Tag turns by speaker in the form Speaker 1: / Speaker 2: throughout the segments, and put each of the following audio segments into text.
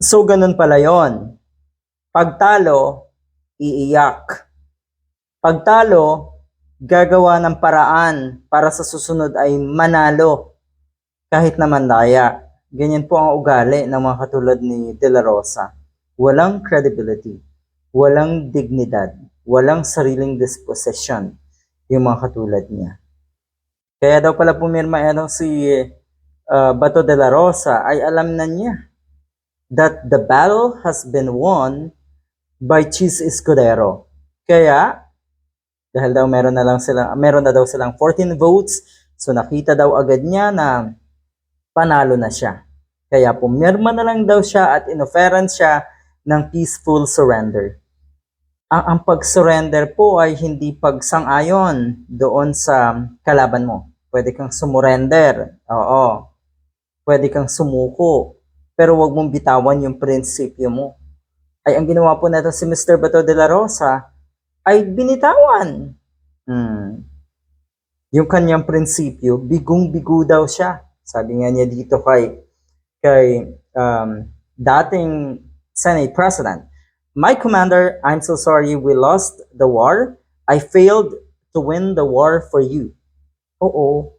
Speaker 1: So, ganun pala yon. Pagtalo, iiyak. Pagtalo, gagawa ng paraan para sa susunod ay manalo. Kahit naman daya. Ganyan po ang ugali ng mga katulad ni De La Rosa. Walang credibility, walang dignidad, walang sariling disposition yung mga katulad niya. Kaya daw pala pumirma ano si uh, Bato de la Rosa ay alam na niya that the battle has been won by Chis Escudero. Kaya dahil daw meron na lang sila meron na daw silang 14 votes, so nakita daw agad niya na panalo na siya. Kaya pumirma na lang daw siya at inoferan siya ng peaceful surrender. Ang, ang pag-surrender po ay hindi pagsang-ayon doon sa kalaban mo. Pwede kang sumurrender. Oo. Pwede kang sumuko. Pero wag mong bitawan yung prinsipyo mo. Ay, ang ginawa po natin si Mr. Bato de la Rosa ay binitawan. Hmm. Yung kanyang prinsipyo, bigong-bigo daw siya. Sabi nga niya dito kay kay um, dating Senate President. My commander, I'm so sorry we lost the war. I failed to win the war for you. Oo.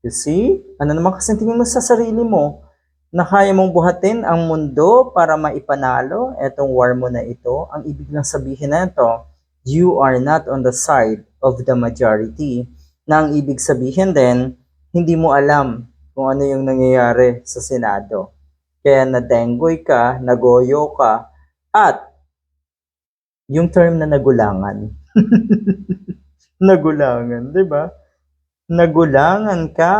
Speaker 1: You see? Ano naman kasi tingin mo sa sarili mo na kaya mong buhatin ang mundo para maipanalo etong war mo na ito? Ang ibig lang sabihin na ito, you are not on the side of the majority. Na ang ibig sabihin din, hindi mo alam kung ano yung nangyayari sa Senado. Kaya nadenggoy ka, nagoyo ka, at yung term na nagulangan. nagulangan, di ba? Nagulangan ka.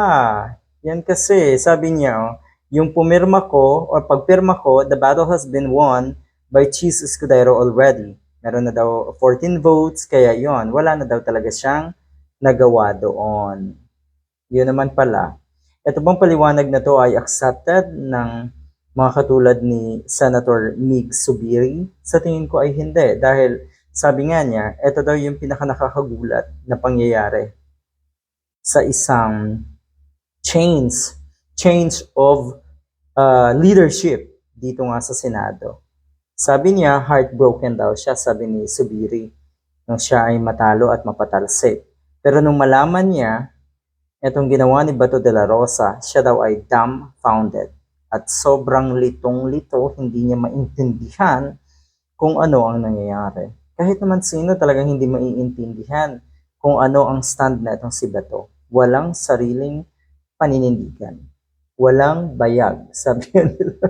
Speaker 1: Yan kasi, sabi niya, oh, yung pumirma ko, or pagpirma ko, the battle has been won by Cheese Escudero already. Meron na daw 14 votes, kaya yon wala na daw talaga siyang nagawa doon. Yun naman pala. Ito bang paliwanag na to ay accepted ng mga katulad ni Senator Mig Subiri? Sa tingin ko ay hindi dahil sabi nga niya, ito daw yung pinakanakakagulat na pangyayari sa isang change, change of uh, leadership dito nga sa Senado. Sabi niya, heartbroken daw siya, sabi ni Subiri, nung siya ay matalo at mapatalsik. Pero nung malaman niya, itong ginawa ni Bato de la Rosa, siya daw ay dumbfounded. At sobrang litong-lito, hindi niya maintindihan kung ano ang nangyayari. Kahit naman sino talagang hindi maiintindihan kung ano ang stand na itong si Bato. Walang sariling paninindigan. Walang bayag, sabi nila.